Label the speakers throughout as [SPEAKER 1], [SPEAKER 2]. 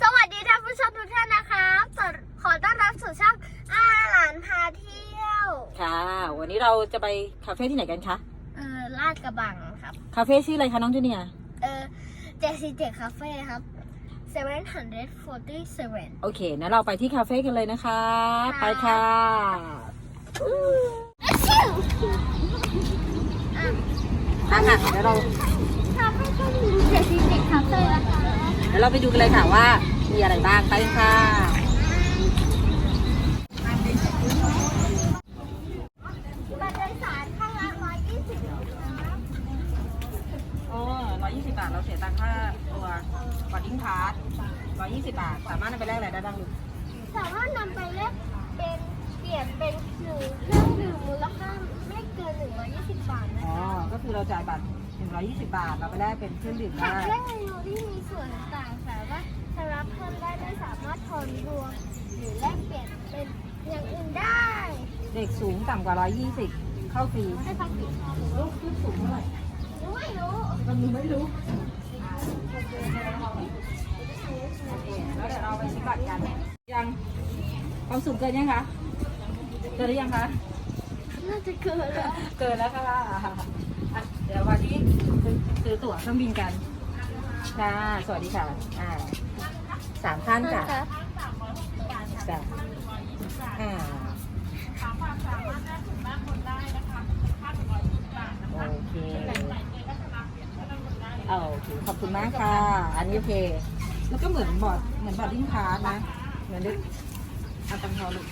[SPEAKER 1] สวัสดีท่านผู้ชมทุกท่านนะครับสวัสขอต้อนรับสู่ช่องอาหลานพาเที่ยว
[SPEAKER 2] ค่ะ วันนี้เราจะไปคาเฟ่ที่ไหนกันคะ
[SPEAKER 1] เออลาดกระบังครับ
[SPEAKER 2] คาเฟ่ชื่ออะไรคะน้องจูเนียร์
[SPEAKER 1] เออเจซีเจคาเฟ่ครับ747
[SPEAKER 2] โอเคงั้นเราไปที่คาเฟ่กันเลยนะคะ
[SPEAKER 1] ค่ะ
[SPEAKER 2] ไปค่ะ
[SPEAKER 1] ชิว
[SPEAKER 2] อะค่ะเดี๋ยวเรา
[SPEAKER 1] คาเฟ่ก็มีเจซีเจคาเฟ่นะคะ
[SPEAKER 2] เดี๋ยวเราไปดูกันเลยค่ะว่ามีอะไรบ้างไปค่ะ
[SPEAKER 1] บัตรโดยสารข้างละ120ครับ
[SPEAKER 2] โอ้ร้อยยี่สิบบาท เราเสียตังค่าตัวบอดดิ้งพาสร้อยยี่สิบบาท สามารถนำไปแลกอะไรได้บ้างลูก
[SPEAKER 1] สามารถนำไปแลกเป็นเปลี่ยนเป็นหนึ่งเครื่องดื่มมูลค่าไม่เกิน 120 บาทนะ
[SPEAKER 2] อ๋อ
[SPEAKER 1] คะ
[SPEAKER 2] ก็คือเราจ่ายบัตร หนึ่งร้อยยี่สิบบาท เราไปแลกเป็นเครื่องดื่ม
[SPEAKER 1] หา
[SPEAKER 2] ได้
[SPEAKER 1] กเรื่องเมนูที่มีส่วนต่างๆสามารถชำระเพิ่มได้ไม่สามารถทอนรวมหรือแลกเปลี่ยนเป็นอย่างอื่นได้
[SPEAKER 2] เด็กสูงต่ำกว่าร้อยยี่สิบเข้าฟรี
[SPEAKER 1] ให้ฟังผิด
[SPEAKER 2] ลูกขึ้นสูงเท่าไหร่
[SPEAKER 1] รู้ไม่รู้
[SPEAKER 2] มันมีไม่รู้แล้วเดี๋ยวเราไปชิมบัตรกัน ยังความสูงเกินยังคะ เกินหรือยังคะ
[SPEAKER 1] น่าจะเกินแล้ว
[SPEAKER 2] เกินแล้วค่ะอะ เดี๋ยววันนี้ซื้อตั๋วเครื่องบินกัน ค่ะ สวัสดีค่ะ อ่าสามท่านจ้ะจ้ะอ่าโอเคเอาโอเค ขอบคุณมากค่ะ อันนี้โอเค แล้วก็เหมือนบอร์ดเหมือนบอร์ดดิ้งพาสนะ เหมือนดึกเอาตังค์ทอนลูก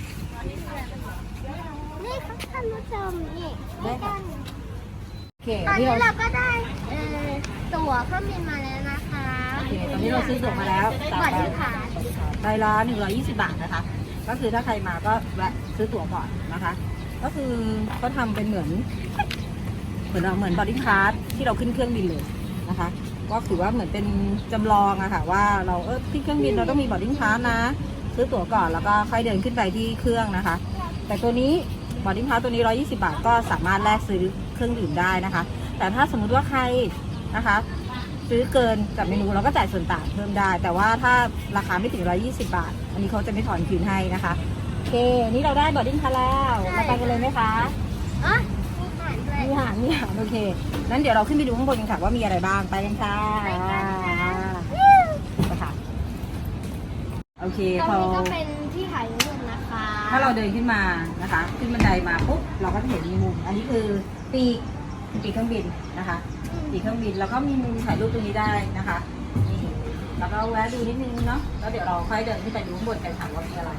[SPEAKER 1] นี่ครับท่านผู้ชมนี่
[SPEAKER 2] ได้ค่ะโอเค
[SPEAKER 1] ตอน
[SPEAKER 2] ที่
[SPEAKER 1] นี้
[SPEAKER 2] เรา
[SPEAKER 1] เราก็ได้เอ่อตั๋วเครื่องบินมาแล้วนะคะ
[SPEAKER 2] โอเคตอนนี้เราซื้อตั๋วมาแล้วสาม
[SPEAKER 1] บัตร
[SPEAKER 2] ใบ
[SPEAKER 1] ที่ผ่าน
[SPEAKER 2] ใบละ120 บาทนะคะ ก็คือถ้าใครมาก็แวะซื้อตั๋วก่อนนะคะ ก็คือเขาทำเป็นเหมือน เหมือนเราเหมือนบอดี้คาร์ดที่เราขึ้นเครื่องบินเลยนะคะ ก็ถือว่าเหมือนเป็นจำลองอะค่ะว่าเราเออที่เครื่องบินเราต้องมีบอดี้คาร์ดนะ ซื้อตั๋วก่อนแล้วก็ค่อยเดินขึ้นไปที่เครื่องนะคะ แต่ตัวนี้บอดี้คาร์ดตัวนี้ 120 บาทก็สามารถแลกซื้อ เครื่องดื่มได้นะคะ แต่ถ้าสมมุติว่าใครนะคะซื้อเกินกับเมนูเราก็จ่ายส่วนต่างเพิ่มได้ แต่ว่าถ้าราคาไม่ถึง 120 บาท อันนี้เขาจะไม่ถอนคืนให้นะคะโอเคนี่เราได้บอดดิ้งคาแล้วมาไปกันเลยไหมคะ
[SPEAKER 1] อะมีผ่านด้วย
[SPEAKER 2] มีหางมีหางโอเคนั้นเดี๋ยวเราขึ้นไปดูข้างบนกันค่ะว่ามีอะไรบ้างไปกันค่ะ
[SPEAKER 1] ไปกันค่ะ
[SPEAKER 2] ไปค่ะโอเค
[SPEAKER 1] ตรง
[SPEAKER 2] พอ
[SPEAKER 1] นี้ก็เป็นที่ถ่ายรูปนะคะ
[SPEAKER 2] ถ้าเราเดินขึ้นมานะคะ ขึ้นบันไดมาปุ๊บเราก็จะเห็นมีมุมอันนี้คือ ปีกปีกเครื่องบินนะคะปีกเครื่องบินแล้วก็มีมุมถ่ายรูปตรงนี้ได้นะคะนี่แล้วก็แวะดูนิดนึงเนาะแล้วเดี๋ยวเราค่อยเดินขึ้นไปดูข้างบนกันค่ะว่ามีอะไร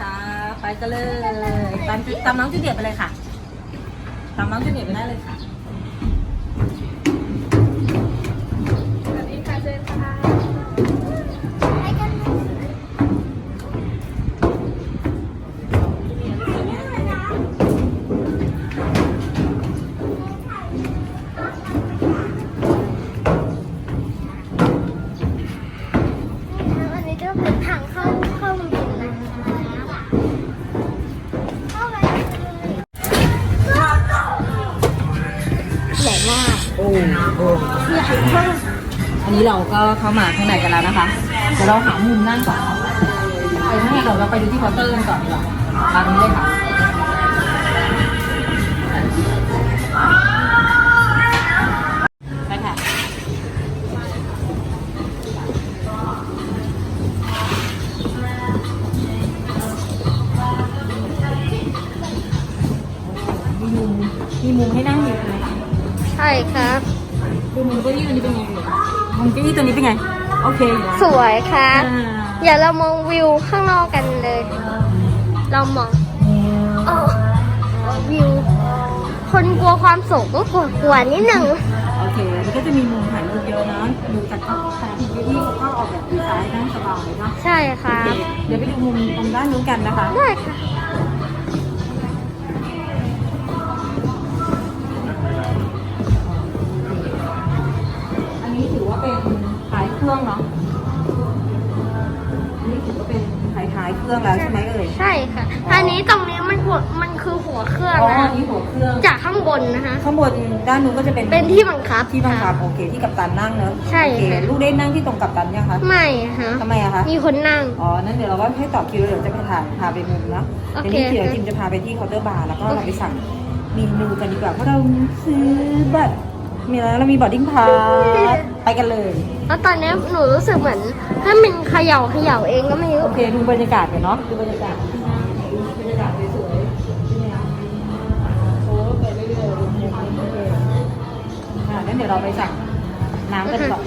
[SPEAKER 2] ค่ะไปกันเลยตามตามน้องจูเดียร์ไปเลยค่ะตามน้องจูเดียร์ไปได้เลยค่ะ
[SPEAKER 1] ก็เข้า
[SPEAKER 2] มาข้างในกันแล้วนะคะ เดี๋ยวเราหามุมนั่งก่อนเนาะไปข้างในเราเราไปดูที่เคาน์เตอร์กันก่อนดีกว่าตามนี้เลยค่ะไปค่ะ มีมุมมีมุมให้นั่งอยู่ไหม
[SPEAKER 1] ใช่ครับ
[SPEAKER 2] ดูมุมเก้าอี้ตัวนี้เป็นไงมุมเก้าอี้ตัวนี้เป็นไง โอเคอยู่นะ
[SPEAKER 1] สวยครับ
[SPEAKER 2] อ่า
[SPEAKER 1] อย่าเรามองวิวข้างนอกกันเลย เรามองโอ้วิว คนกลัวความสูงก็กลัวกลัวนิดหนึ่ง
[SPEAKER 2] โอเคมันก็จะมีมุมถ่ายรูปเยอะนะดูจากข้างทางเก้าอี้เขาก็ออกแบบดีไซน์นั่งสบายเนาะ
[SPEAKER 1] ใช่ค
[SPEAKER 2] โอ
[SPEAKER 1] รั
[SPEAKER 2] เค
[SPEAKER 1] บ
[SPEAKER 2] เดี๋ยวไปดูมุมตรงด้านนู้นกันนะคะ
[SPEAKER 1] ได้ค่ะ
[SPEAKER 2] เป็นท้ายท้ายเครื่องแล้วใช่ไหมเอ่ย
[SPEAKER 1] ใช่ค่ะ อันนี้ตรงนี้มันหัวมันคือหัวเครื่อง
[SPEAKER 2] อ๋อ
[SPEAKER 1] นะ
[SPEAKER 2] อันนี้หัวเครื่อง
[SPEAKER 1] จากข้างบนนะคะ
[SPEAKER 2] ข้างบนด้านนู้นก็จะเป็น
[SPEAKER 1] เป็นที่บังคับ
[SPEAKER 2] ที่บังคับะโอเคที่กัปตันนั่งเนอะ
[SPEAKER 1] ใช่
[SPEAKER 2] โอเค
[SPEAKER 1] ค่ะ
[SPEAKER 2] ลูกได้นั่งที่ตรงกัปตันยังคะ
[SPEAKER 1] ไม่ฮะ
[SPEAKER 2] ทำไมอะคะ
[SPEAKER 1] มีคนนั่ง
[SPEAKER 2] อ๋อ นั่นเดี๋ยวเราก็ให้ต่อคิวแล้วเดี๋ยวจะไปถ่ายพาไปมุมเนาะ
[SPEAKER 1] โอ
[SPEAKER 2] เดี๋ยว
[SPEAKER 1] เค
[SPEAKER 2] นี้เดี๋ยว
[SPEAKER 1] ค่ะ
[SPEAKER 2] จิมจะพาไปที่เคาน์เตอร์บาร์แล้วก็
[SPEAKER 1] โอเค
[SPEAKER 2] เราไปสั่งเมนูกันดีกว่าเพราะเราซื้อบัตร มีแล้วเรามีบอร์ดิ้งพาสไปกันเลย
[SPEAKER 1] แล้วตอนนี้หนูรู้สึกเหมือน ถ้ามันเขย่าเขย่าเองก็ไม่รู้
[SPEAKER 2] โอเคดูบรรยากาศกันเนาะดูบรรยากาศที่นั่งดูบรรยากาศสวยๆโอ้ไปเรื่อยๆโอเคโอเคอ่างั้นเดี๋ยวเราไปสั่งน้ำกันก่อน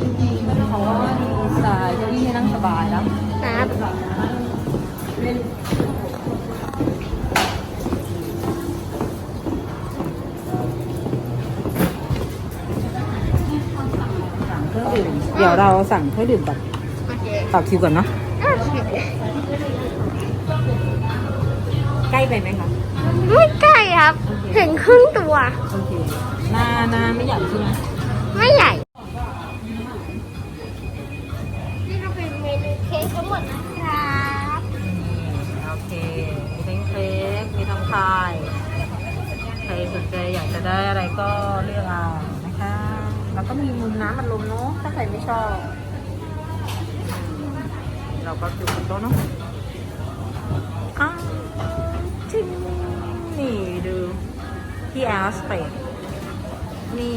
[SPEAKER 2] จริงๆมันเขาว่าดีไซน์จะวิ่งให้นั่งสบายแล้ว
[SPEAKER 1] ครับ
[SPEAKER 2] เดี๋ยวเราสั่งเครื่องดื่มก่อน
[SPEAKER 1] โอเค
[SPEAKER 2] ต่อคิวก่อนเนาะ
[SPEAKER 1] โอเค
[SPEAKER 2] ใกล้ไปไหมคะ
[SPEAKER 1] ไม่ใกล้ครับ ถึงครึ่งตัว
[SPEAKER 2] โอเคนานาไม่อยากใช่ไหม
[SPEAKER 1] ไม่ใหญ่นี่ก็เป็นเมนูเค้กทั้งหมดนะครับ
[SPEAKER 2] โอเคมีทั้งเค้กมีทั้งพายใครสนใจอยากจะได้อะไรก็เลือกเอานะคะ แล้วก็มีมุมน้ำมันลมเนาะถ้าใครไม่ชอบ เราก็อยู่บนโต๊ะเนาะอ้าวจริงนี่ดูที่แอสเปดนี่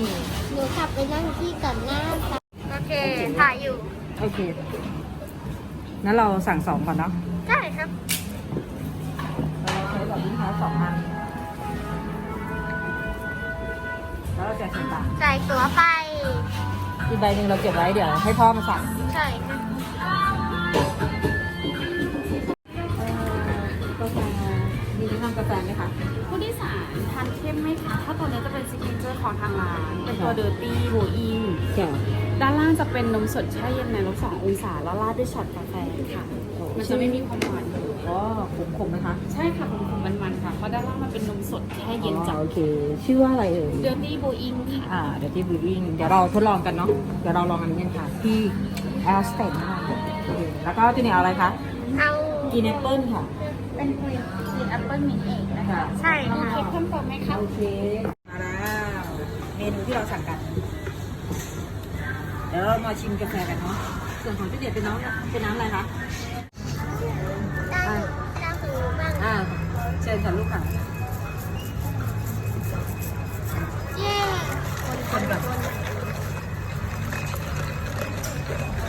[SPEAKER 1] หนูขับไปนั่งที่ก่อนหน้าครับโอเค ถ่ายอยู่
[SPEAKER 2] โอเคงั้นเราสั่งสองก่อนเนาะ
[SPEAKER 1] ได้ครับ
[SPEAKER 2] เราใช้แบบนี้ค่ะสองอันแล้วเราจะใส่บาท
[SPEAKER 1] ใส่ตัวไป
[SPEAKER 2] อีกใบหนึ่งเราเก็บไว้เดี๋ยวให้พ่อมาสั่ง
[SPEAKER 1] ใช่ครับ
[SPEAKER 2] กาแฟมีทำกาแฟไหมคะ
[SPEAKER 3] ผู้โดยสารทานเข้มไหมคะ ถ้าตัวนี้จะเป็นซิกเนเจอร์ของทางร้าน เป็นตัวเดอร์ตี้โบอิง
[SPEAKER 2] ค่ะ
[SPEAKER 3] ด้านล่างจะเป็นนมสดแช่เย็นในลบสององศาแล้วราดด้วยช็อตกาแฟค่ะ มันจะไม่มีความหวาน
[SPEAKER 2] อ๋อขมขมๆไหมคะ
[SPEAKER 3] ใช่ค่ะผมมันมันๆค่ะ เพราะด้านล่างมันเป็นนมสดแช่เย็น
[SPEAKER 2] อ๋
[SPEAKER 3] จั
[SPEAKER 2] อ
[SPEAKER 3] ด
[SPEAKER 2] โอเค ชื่อว่าอะไรเอ่ย
[SPEAKER 3] เดอร์ตี้โบอิงค่ะ
[SPEAKER 2] อ่าเดี๋ยวที่บูวิ่งเดี๋ยวเราทดลองกันเนาะเดี๋ยวเราลองอันนี้กันค่ะ ที่แอสเตนนะคะโอเคแล้วก็ที่นี่เอาอะไรคะ
[SPEAKER 1] เอา
[SPEAKER 2] กินแอปเปิ้ลค่ะ
[SPEAKER 1] เป็นกรีน
[SPEAKER 3] เป็นแอปเปิลมินเอกนะคะ
[SPEAKER 2] ค่ะ
[SPEAKER 1] ใช่
[SPEAKER 3] เอา
[SPEAKER 1] ค่ะ
[SPEAKER 3] เค้กเพิ่มเติมไหมคะ
[SPEAKER 2] โอเค มาแล้วเมนูที่เราสั่งกัน เดี๋ยวเรามาชิมกาแฟกันเนาะส่วนของพี่เดียเป็นน้ำเป็นน้ำอะไรคะ เชิญค่ะลูกค่ะ
[SPEAKER 1] เย้
[SPEAKER 2] คนแบบ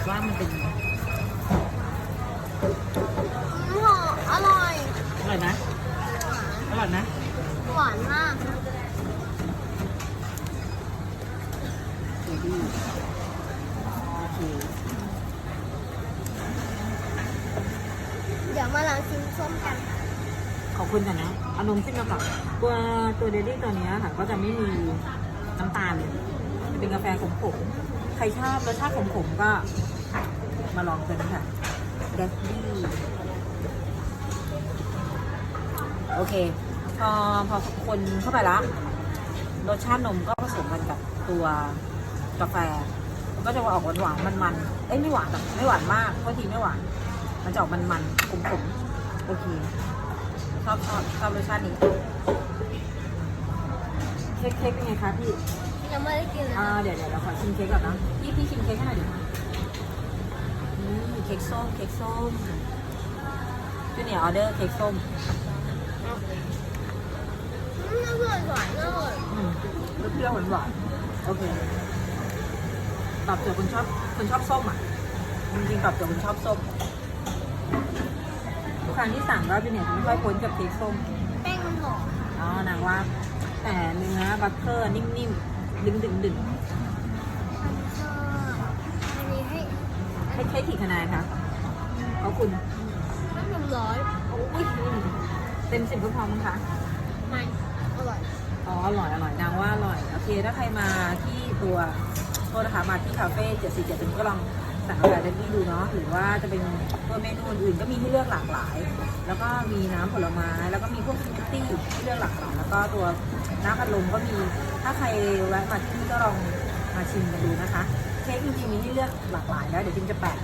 [SPEAKER 2] ว่ามันเป็น
[SPEAKER 1] หอมอร่อย
[SPEAKER 2] อร่อยนะ อร่อยนะ
[SPEAKER 1] หวานมาก
[SPEAKER 2] โอเค
[SPEAKER 1] เดี๋ยวมาลองชิมส้มกัน
[SPEAKER 2] ขอบ คุณกันนะเอานมขึ้นมาก่อนตัวตัวเดลี่ตัวนี้ค่ะก็จะไม่มีน้ำตาลเลยจะเป็นกาแฟขมๆใครชอบรสชาติขมๆก็มาลองกันค่ะเดลี่โอเค พอพอคนเข้าไปละรสชาตินมก็ผสมกันกับตัวกาแฟมันก็จะออกหวานหวานๆมันๆเอ้ยไม่หวานหรอกไม่หวานมากเพราะทีไม่หวาน มันจะออกมันๆขมๆโอเค ชอบชอบชอบรสชาตินี้เค้กเค้กเป็นไงคะพี่
[SPEAKER 1] ยังไม่ได้กินเลย
[SPEAKER 2] อ่าเดี๋ยวเดี๋ยวเราขอชิมเค้กก่อนนะพี่พี่ชิมเค้กให้หน่อยดิอืมเค้กส้มเค้กส้มจูเนียร์ออเดอร์เค้กส้ม
[SPEAKER 1] อืมอร่อยหวานอร่อย
[SPEAKER 2] อืมรสเปรี้ยวหวานหวานๆโอเคตอบโจทย์คนชอบคนชอบส้มอะจริงๆตอบโจทย์คนชอบส้มทุก ครั้งที่สั่งก็จูเนียร์จะไม่ค่อยพ้นกับเค้กส้ม
[SPEAKER 1] แป้งมันหอม
[SPEAKER 2] อ๋อนางว่า แต่เนื้อบัตเตอร์นิ่มๆ ดึงดึงดึง
[SPEAKER 1] อันนี้ให้
[SPEAKER 2] ให้ให้กี่คะแนนคะเอาคุณ
[SPEAKER 1] ให้หนึ่งร้อย
[SPEAKER 2] อุ้ยเต็มสิบก็พอมั้งคะ
[SPEAKER 1] ไม่อร่อย
[SPEAKER 2] อ๋อ อร่อย อร่อย นางว่าอร่อย โอเค ถ้าใครมาที่ตัว โทษนะคะ มาที่คาเฟ่747ก็ลอง สั่งกาแฟเดลี่ดูเนาะหรือว่าจะเป็นตัวเมนูอื่นๆก็มีให้เลือกหลากหลาย แล้วก็มีน้ำผลไม้แล้วก็มีพวกสมูทตี้ที่เลือกหลากหลายแล้วก็ตัวน้ำพัดลมก็มีถ้าใครแวะมาที่นี่ก็ลองมาชิมกันดูนะคะเค้กจริงๆมีให้เลือกหลากหลายแล้วเดี๋ยวจิมจะแปะ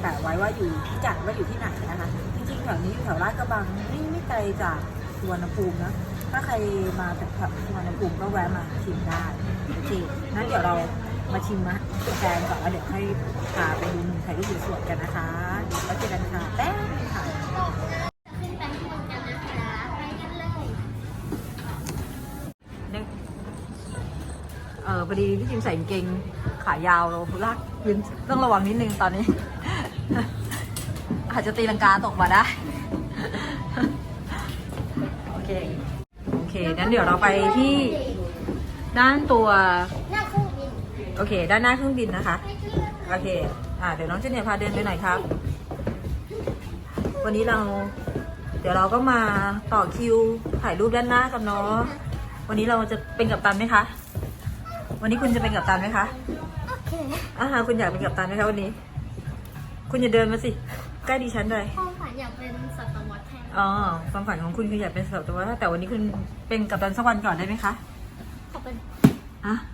[SPEAKER 2] แปะไว้ว่าอยู่พิกัดว่าอยู่ที่ไหนนะคะจริงๆแถวนี้อยู่แถวลาดกระบังไม่ไม่ไกลจากสุวรรณภูมินะถ้าใครมาจากแถวสุวรรณภูมิก็แวะมาชิมได้โอเคงั้นเดี๋ยวเรามาชิมมะ แกงก่อนแล้วเดี๋ยวให้พาไปดูมุมถ่ายรูปสวยๆกันนะคะเดี๋ยวก็เจอกันค่ะแป๊บนึงค่ะ
[SPEAKER 1] ขึ้นไปข้างบนกันนะคะไปกันเลย
[SPEAKER 2] เนี่ยเออพอดีพี่จิมใส่กางเกงขายาวเราลากยืนต้องระวังนิดนึงตอนนี้ อาจจะตีลังกาตกมาได้ โอเค โอเคงั้นเดี๋ยวเราไปที่ด้านตัว โอเค ด้านหน้าเครื่องบินนะคะ
[SPEAKER 1] ไปกันเลย
[SPEAKER 2] โอเค อ่า เดี๋ยวน้องเจเนียร์พาเดินไปหน่อยครับ วันนี้เรา เดี๋ยวเราก็มาต่อคิวถ่ายรูปด้านหน้ากันเนาะวันนี้เราจะเป็นกัปตันไหมคะ วันนี้คุณจะเป็นกัปตันไหมคะ
[SPEAKER 1] โอเค
[SPEAKER 2] อาหาคุณอยากเป็นกัปตันไหมคะวันนี้ คุณอย่าเดินมาสิ ใกล้ดิฉันเลย
[SPEAKER 1] ความฝันอยากเป็นสัตวแทน
[SPEAKER 2] อ๋อ ความฝันของคุณคืออยากเป็นสัตวแพทย์แต่วันนี้คุณเป็นกัปตันสักวันก่อนได้ไหมคะ
[SPEAKER 1] ขอเป็น
[SPEAKER 2] อะ
[SPEAKER 1] โอ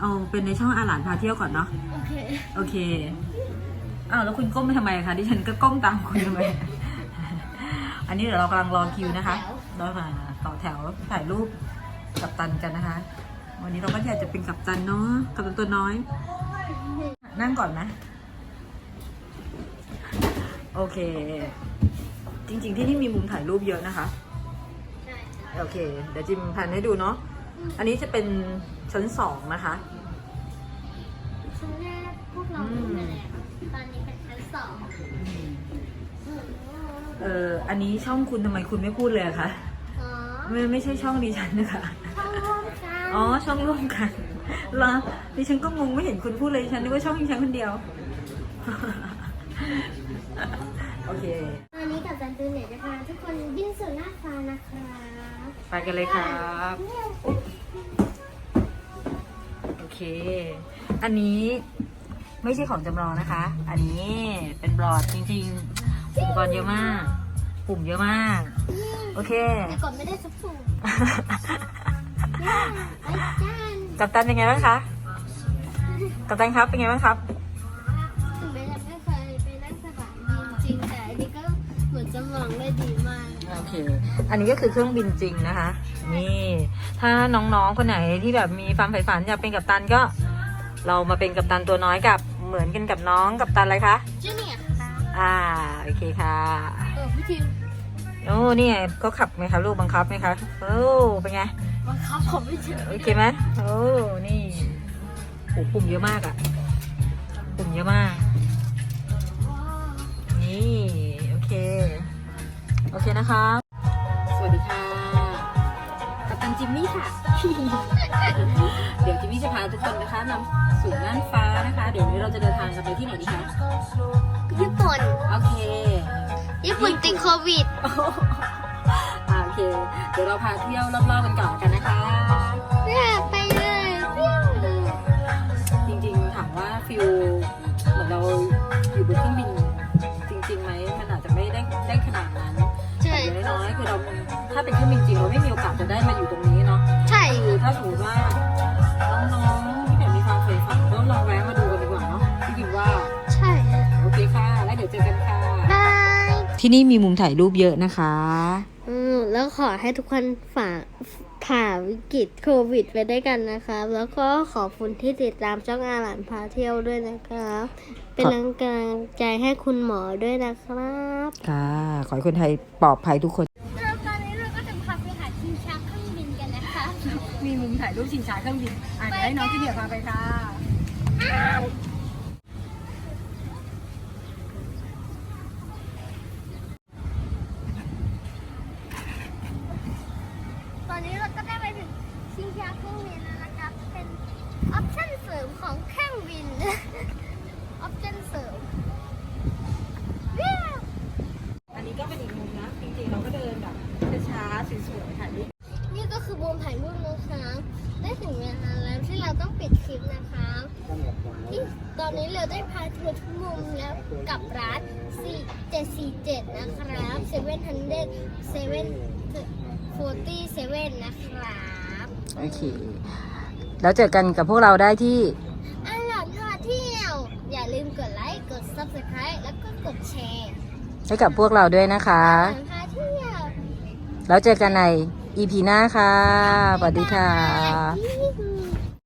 [SPEAKER 1] เค
[SPEAKER 2] เอาเป็นในช่องอาหลานพาเที่ยวก่อนเนาะ
[SPEAKER 1] โอเค
[SPEAKER 2] โอเค อ้าวแล้วคุณก้มไปทำไมคะดิฉันก็ก้มตามคุณทำไม อันนี้เดี๋ยวเรากำลังรอคิวนะคะรอมาต่อแถวถ่ายรูปกับตันกันนะคะ วันนี้เราก็อยากจะเป็นกัปตันเนาะกัปตันตัวน้อย นั่งก่อนนะ โอเค จริง ๆ ที่นี่มีมุมถ่ายรูปเยอะนะคะ
[SPEAKER 1] ใช่
[SPEAKER 2] โอเค เดี๋ยวจิมแพนให้ดูเนาะ อันนี้จะเป็นชั้นสองนะคะ
[SPEAKER 1] เออ
[SPEAKER 2] อันนี้ช่องคุณทำไมคุณไม่พูดเลยอะคะ
[SPEAKER 1] อ๋อ
[SPEAKER 2] ไม่ไม่ใช่ช่องดิฉันนะคะ
[SPEAKER 1] เข้าร่วมกัน
[SPEAKER 2] อ๋อช่องร่วมกันเหรอดิฉันก็งงไม่เห็นคุณพูดเลยดิฉันนึกว่าช่องดิฉันคนเดียว โอเค
[SPEAKER 1] วันนี้กับจันตูเนี่ยจะพาทุกคนบินสู่น่านฟ้านะคะ
[SPEAKER 2] ไปกันเลยครับโอเค อันนี้ไม่ใช่ของจำลองนะคะ อันนี้เป็นบลอดจริงๆ อุปกรณ์เยอะมาก ปุ่มเยอะมาก โอเค
[SPEAKER 1] แต่กดไม่ได้สักปุ่มไอ้จัน
[SPEAKER 2] กัปตันเป็นไงบ้างคะ กัปตันครับเป็นไงบ้างครับ
[SPEAKER 1] ถึงแม้จะไม่เคยไปนั่งสนามบินจริงแต่อันนี้ก็เหมือนจำลองได้ดีมาก
[SPEAKER 2] โอเค อันนี้ก็คือเครื่องบินจริงนะคะ นี่ ถ้าน้องๆ คนไหนที่แบบมีความใฝ่ฝันอยากเป็นกัปตันก็ เรามาเป็นกัปตันตัวน้อยกับเหมือนกันกับน้องกัปตันอะไรคะ
[SPEAKER 1] จูเนียร์ ค่ะ
[SPEAKER 2] อ่าโอเคค่ะ
[SPEAKER 1] เออพี่ทิม
[SPEAKER 2] โอ้นี่ไงก็ขับไหมคะลูกบังคับไหมคะโอ้เป็นไง
[SPEAKER 1] บังคับผมไม่เจอ
[SPEAKER 2] โอเคไหมโอ้นี่โอ้ปุ่มเยอะมากอะปุ่มเยอะมาก นี่ โอเค โอเคนะคะ จิมมี่ค่ะ เดี๋ยวจิมมี่จะพาทุกคนนะคะนำสู่น่านฟ้านะคะ เดี๋ยววันนี้เราจะเดินทางกันไปที่ไหนดีคะ
[SPEAKER 1] ญี่ปุ่น
[SPEAKER 2] โอเค
[SPEAKER 1] ญี่ปุ่นติดโควิด
[SPEAKER 2] อ่าโอเค เดี๋ยวเราพาเที่ยวรอบๆกันก่อนกันนะคะ
[SPEAKER 1] เนี่ยไปเลยเที่ยวเลย
[SPEAKER 2] จริงๆถามว่าฟิลเหมือนเราอยู่บนเครื่องบินจริงๆไหมมันอาจจะไม่ได้ได้ขนาดนั้น
[SPEAKER 1] ใช่
[SPEAKER 2] แต่อย่าง น้อยๆคือเราถ้าเป็นเครื่องบินจริงเราไม่มีโอกาสจะได้มาอยู่ตรงนี้เนาะ
[SPEAKER 1] ใช่
[SPEAKER 2] คือถ้าสมมติว่าน้องๆที่แบบมีความใฝ่ฝันก็ลองแวะมาดูกันดีกว่าเนาะพี่คิดว่า
[SPEAKER 1] ใช่
[SPEAKER 2] โอเคค่ะแล้วเดี๋ยวเจอกันค่ะ
[SPEAKER 1] บาย
[SPEAKER 2] ที่นี่มีมุมถ่ายรูปเยอะนะคะ
[SPEAKER 1] อืมแล้วขอให้ทุกคนฝ่า ผ่าวิกฤตโควิดไปได้วยกันนะครับ แล้วก็ขอบคุณที่ติดตามช่องอาหลานพาเที่ยวด้วยนะครับ เป็นกำลังใจให้คุณหมอด้วยนะครับ
[SPEAKER 2] ค่ะ ขอให้คนไทยปลอดภัยทุกคน
[SPEAKER 1] แล้วตอนนี้เราก็จะพาไปหาชิงช้าเครื่องบินกันนะคะ
[SPEAKER 2] มีมุมถ่ายรูปชิงช้าเครื่องบินอะเดี๋ยวให้น้องที่เดียวพาไปค่ะ
[SPEAKER 1] ตอนนี้เราก็ได้ไปถึงชิงช้าเครื่อง บินแล้วนะครับ เป็นออปชั่นเสริมของเครื่องบิน ออปชั่นเสริมว้าว
[SPEAKER 2] อันนี้ก็เป็นอีกมุมนะ จริงๆ เราก็เดินแบบช้าๆสวยๆถ่ายรูป
[SPEAKER 1] นี่ก็คือบูมถ่ายรูปนะคะได้ถึงเวลาแล้วที่เราต้องปิดคลิปนะคะที่ตอนนี้เราได้พาทัวร์ทุกมุมแล้วกับร้าน 4747 นะครับ700 747นะครับ
[SPEAKER 2] โอเค แล้วเจอกันกับพวกเราได้ที่
[SPEAKER 1] อันหลังพาเที่ยว อย่าลืมกดไลค์ กด subscribe แล้วก็กดแชร์
[SPEAKER 2] ให้กับพวกเราด้วยนะคะ
[SPEAKER 1] อันหลังพาเที่ยว
[SPEAKER 2] แล้วเจอกันใน EP หน้าค่ะสวัสดีค่ะ
[SPEAKER 1] บ๊ายบาย